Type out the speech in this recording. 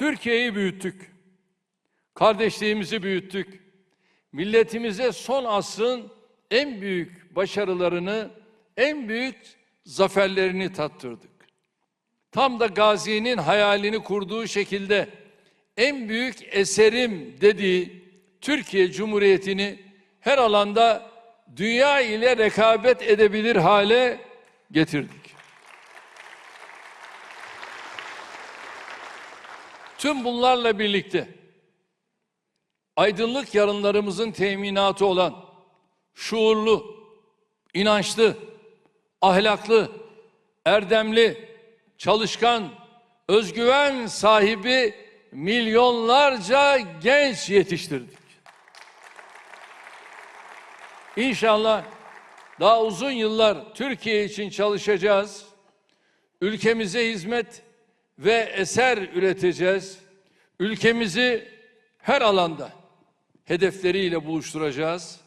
Türkiye'yi büyüttük. Kardeşliğimizi büyüttük. Milletimize son asrın en büyük başarılarını, en büyük zaferlerini tattırdık. Tam da Gazi'nin hayalini kurduğu şekilde en büyük eserim dediği Türkiye Cumhuriyeti'ni her alanda dünya ile rekabet edebilir hale getirdik. Tüm bunlarla birlikte aydınlık yarınlarımızın teminatı olan şuurlu, inançlı, ahlaklı, erdemli, çalışkan, özgüven sahibi milyonlarca genç yetiştirdik. İnşallah daha uzun yıllar Türkiye için çalışacağız. Ülkemize hizmet ve eser üreteceğiz. Ülkemizi her alanda hedefleriyle buluşturacağız.